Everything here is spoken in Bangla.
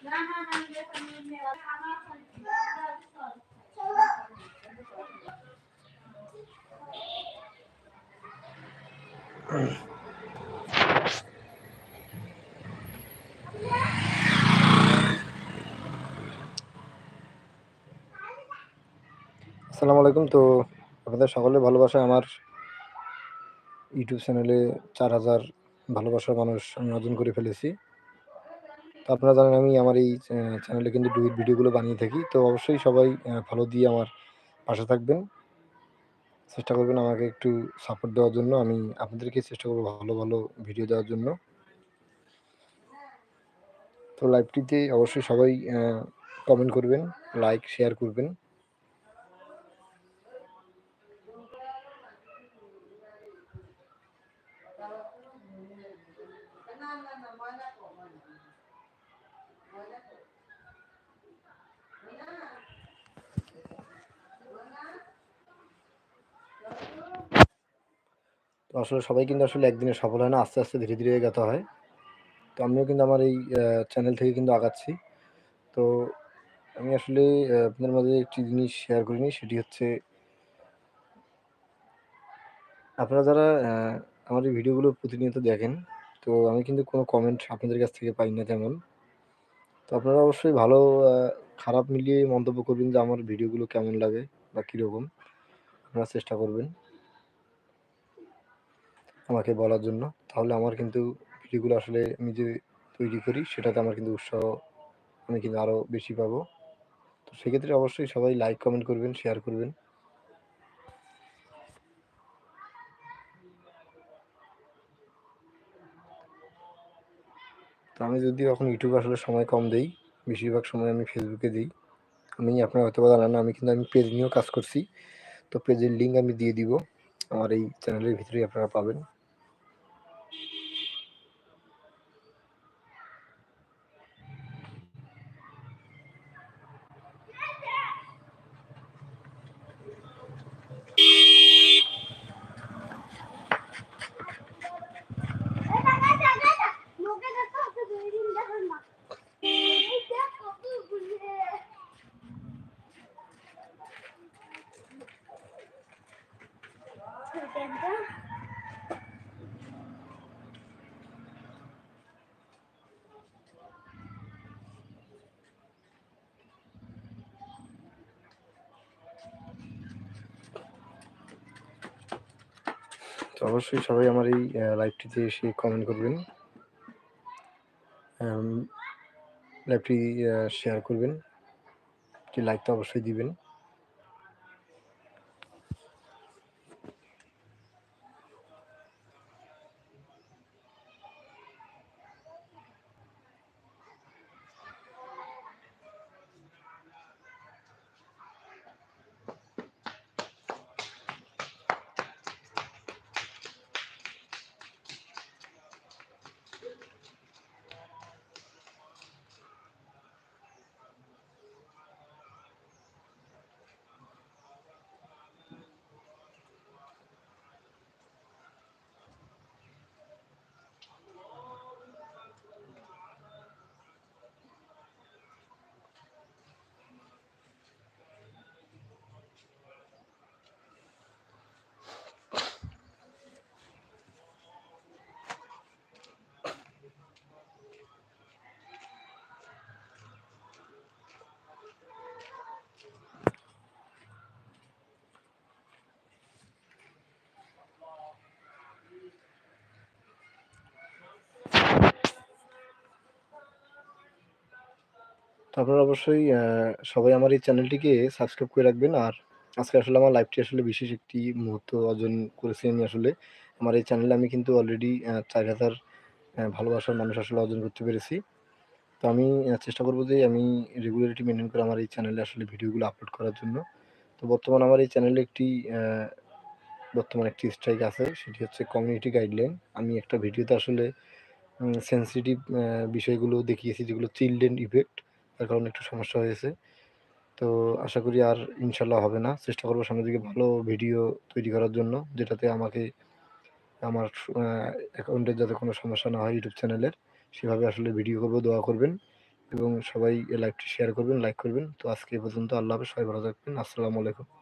আসসালামু আলাইকুম। তো আপনাদের সকলের ভালোবাসা আমার ইউটিউব চ্যানেলে চার হাজার ভালোবাসার মানুষ আমি অর্জন করে ফেলেছি। আপনারা জানেন আমি আমার এই চ্যানেলে কিন্তু ডুইট ভিডিওগুলো বানিয়ে থাকি। তো অবশ্যই সবাই ফলো দিয়ে আমার পাশে থাকবেন। চেষ্টা করবেন আমাকে একটু সাপোর্ট দেওয়ার জন্য। আমি আপনাদেরকে চেষ্টা করব ভালো ভালো ভিডিও দেওয়ার জন্য। তো লাইভটিতে অবশ্যই সবাই কমেন্ট করবেন লাইক শেয়ার করবেন। তো আসলে সবাই কিন্তু আসলে একদিনে সফল হয় না, আস্তে আস্তে ধীরে ধীরে এগাতে হয়। তো আমিও কিন্তু আমার এই চ্যানেল থেকে কিন্তু আগাচ্ছি। তো আমি আসলে আপনাদের মাঝে একটি জিনিস শেয়ার করিনি, সেটি হচ্ছে আপনারা যারা আমার এই ভিডিওগুলো প্রতিনিয়ত দেখেন, তো আমি কিন্তু কোনো কমেন্ট আপনাদের কাছ থেকে পাই না তেমন। তো আপনারা অবশ্যই ভালো খারাপ মিলিয়ে মন্তব্য করবেন যে আমার ভিডিওগুলো কেমন লাগে বা কীরকম। আপনারা চেষ্টা করবেন আমাকে বলার জন্য। তাহলে আমার কিন্তু ভিডিওগুলো আসলে আমি যে তৈরি করি, সেটাতে আমার কিন্তু উৎসাহ আমি কিন্তু আরও বেশি পাবো। তো সেক্ষেত্রে অবশ্যই সবাই লাইক কমেন্ট করবেন শেয়ার করবেন। তো আমি যদি এখন ইউটিউবে আসলে সময় কম দেই, বেশিরভাগ সময় আমি ফেসবুকে দিই, আমি আপনার হয়তো বা না, আমি কিন্তু আমি পেজ নিয়েও কাজ করছি। তো পেজের লিঙ্ক আমি দিয়ে দিব, আমার এই চ্যানেলের ভিতরেই আপনারা পাবেন। তো অবশ্যই সবাই আমার এই লাইভটিতে এসে কমেন্ট করবেন। লাইভটি শেয়ার করবেন। একটি লাইক তো অবশ্যই দিবেন। তো আপনারা অবশ্যই সবাই আমার এই চ্যানেলটিকে সাবস্ক্রাইব করে রাখবেন। আর আজকে আসলে আমার লাইভটি আসলে বিশেষ একটি মুহূর্ত অর্জন করেছি আমি আসলে। আমার এই চ্যানেলে আমি কিন্তু অলরেডি চার হাজার ভালোবাসার মানুষ আসলে অর্জন করতে পেরেছি। তো আমি চেষ্টা করব যে আমি রেগুলারিটি মেনটেন করে আমার এই চ্যানেলে আসলে ভিডিওগুলো আপলোড করার জন্য। তো বর্তমান আমার এই চ্যানেলে একটি বর্তমান একটি স্ট্রাইক আছে, সেটি হচ্ছে কমিউনিটি গাইডলাইন আমি একটা ভিডিওতে আসলে সেন্সিটিভ বিষয়গুলো দেখিয়েছি, যেগুলো চিলড্রেন ইফেক্ট তার কারণে একটু সমস্যা হয়েছে তো আশা করি আর ইনশাল্লাহ হবে না চেষ্টা করব সামনের দিকে ভালো ভিডিও তৈরি করার জন্য যেটাতে আমাকে আমার অ্যাকাউন্টের যাতে কোনো সমস্যা না হয় ইউটিউব চ্যানেলের সেভাবে আসলে ভিডিও করব দোয়া করবেন এবং সবাই লাইভটি শেয়ার করবেন, লাইক করবেন। তো আজকে এ পর্যন্ত। আল্লাহ হাফেজ। সবাই ভালো থাকবেন। আসসালামু আলাইকুম।